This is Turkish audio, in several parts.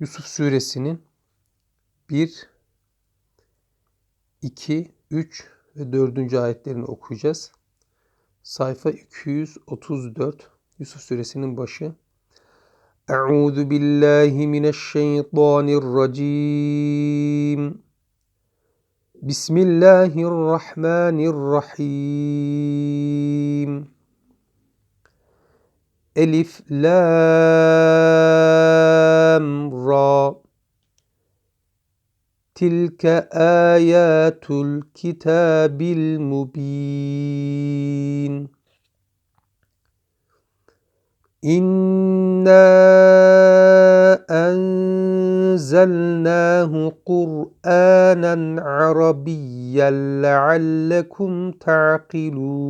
Yusuf suresinin 1, 2, 3 ve 4. ayetlerini okuyacağız. Sayfa 234 Yusuf suresinin başı. Euzu billahi mineşşeytanirracim. Bismillahirrahmanirrahim. Elif Lam Tilke ayatul kitabil mubin İnna enzelnahu Kur'anen Arabiyyen leallekum ta'kilun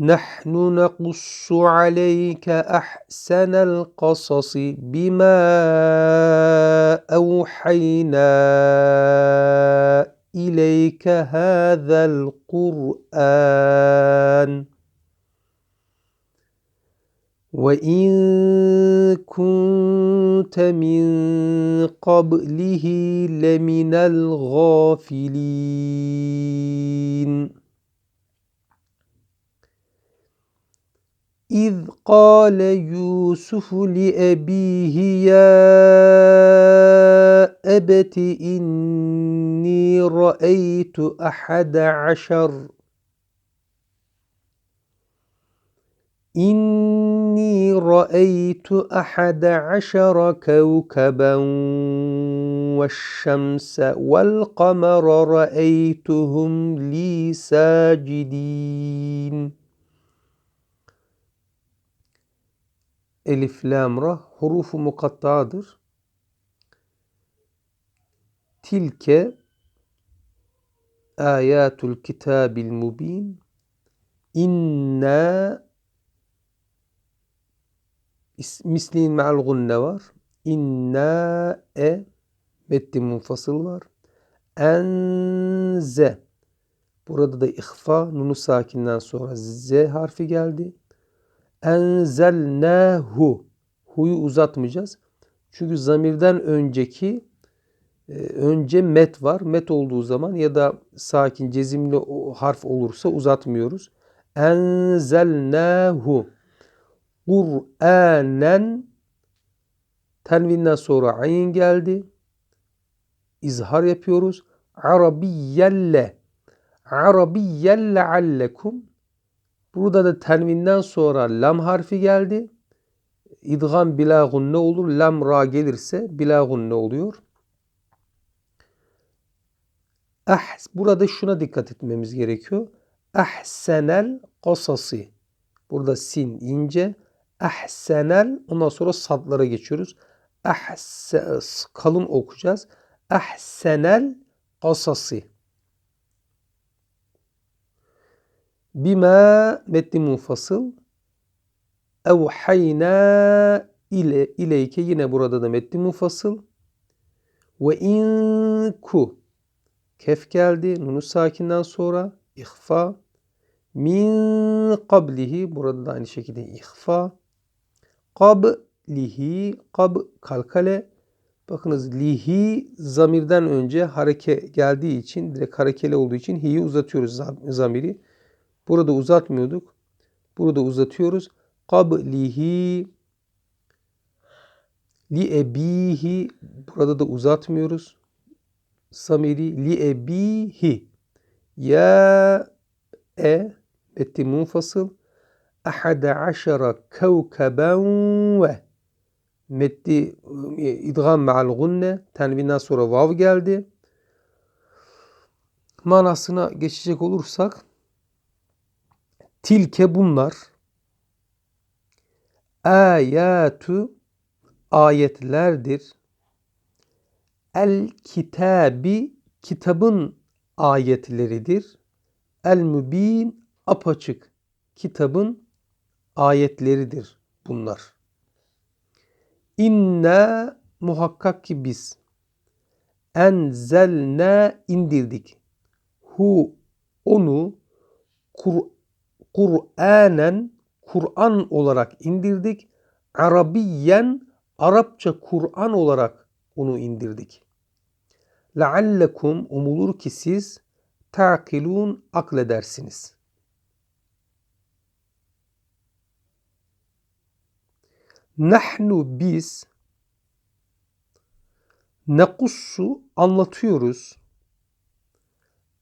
نحن نقص عليك أحسن القصص بما أوحينا إليك هذا القرآن. وإن كنت من قبله لمن الغافلين. إذ قال يوسف لأبيه يا أبت إني رأيت أحد عشر. إني رأيت أحد عشر كوكبا والشمس والقمر رأيتهم لي ساجدين. Elif, lam, ra hurufu mukattadır. Tilke ayatul kitabil mubin inna misliğin me'al gunne var. İnna e metti munfasıl var. Enze burada da ihfa nunu sakinden sonra z harfi geldi enzelnehu hu'yu uzatmayacağız. Çünkü zamirden önceki e, önce met var. Met olduğu zaman ya da sakin cezimli harf olursa uzatmıyoruz. Enzelnehu Kur'anen tenvinden sonra ayin geldi. İzhar yapıyoruz. Arabiyyelle Arabiyyelle allekum Burada da tenvinden sonra lam harfi geldi. İdgam bilagun ne olur? Lam ra gelirse bilagun ne oluyor? Ah, burada şuna dikkat etmemiz gerekiyor. Ahsenel kasası. Burada sin ince. Ahsenel ondan sonra sadlara geçiyoruz. Ahse, kalın okuyacağız. Ahsenel kasası. Bima metni munfasıl evhayna ile ileyke yine burada da metni munfasıl ve in ku. Kef geldi nunu sakinden sonra ihfa. Min kablihi burada da aynı şekilde ihfa. Kablihi kab kalkale. Bakınız lihi zamirden önce hareke geldiği için direkt harekeli olduğu için hi'yi uzatıyoruz zamiri Burada uzatmıyorduk. Burada uzatıyoruz. Kablihi li ebihi burada da uzatmıyoruz. Samiri li ebihi ya e etti munfasıl ahade aşara kevkeben ve metti idgam ma'al gunne tenvinden sonra vav geldi. Manasına geçecek olursak Tilke bunlar ayatu ayetlerdir. El kitabi kitabın ayetleridir. El mübin apaçık kitabın ayetleridir bunlar. İnna muhakkak ki biz enzelne indirdik. Hu onu Kur Kur'anen Kur'an olarak indirdik. Arabiyen Arapça Kur'an olarak onu indirdik. Leallekum umulur ki siz ta'kilun akledersiniz. Nahnu biz nekussu anlatıyoruz.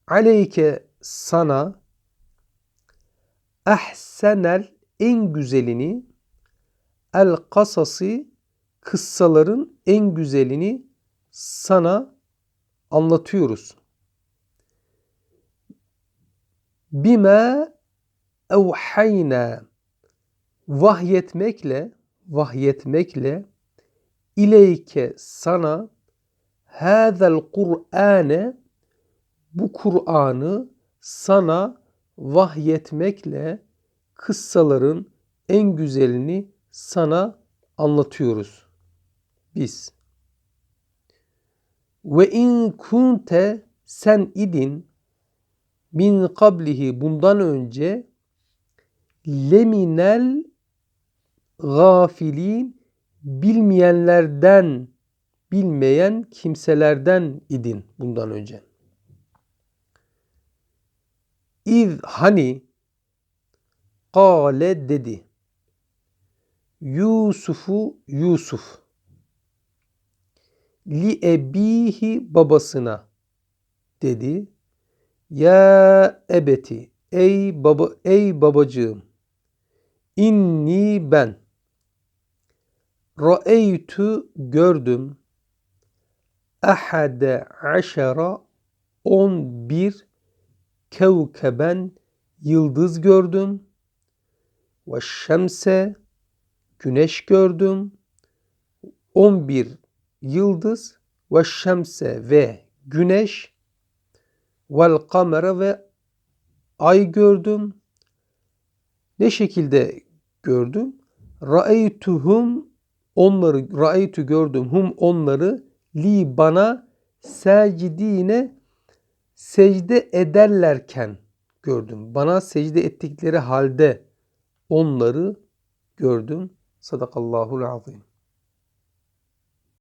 Aleyke sana ehsenel en güzelini el kasası kıssaların en güzelini sana anlatıyoruz. Bime evhayna vahyetmekle vahyetmekle ileyke sana hazel Kur'ane bu Kur'an'ı sana vahyetmekle kıssaların en güzelini sana anlatıyoruz. Biz. Ve in kunte sen idin min kablihi bundan önce leminel gafilin bilmeyenlerden bilmeyen kimselerden idin bundan önce. İz hani kale dedi. Yusuf'u Yusuf li ebihi babasına dedi. Ya ebeti ey baba ey babacığım inni ben Ra'eytu gördüm. Ahade aşara on bir kevkeben yıldız gördüm. Ve şemse güneş gördüm. On bir yıldız ve şemse ve güneş vel kamera ve ay gördüm. Ne şekilde gördüm? Ra'eytuhum onları ra'eytu gördüm hum onları li bana secidine secde ederlerken gördüm. Bana secde ettikleri halde onları gördüm. Sadakallahul azim.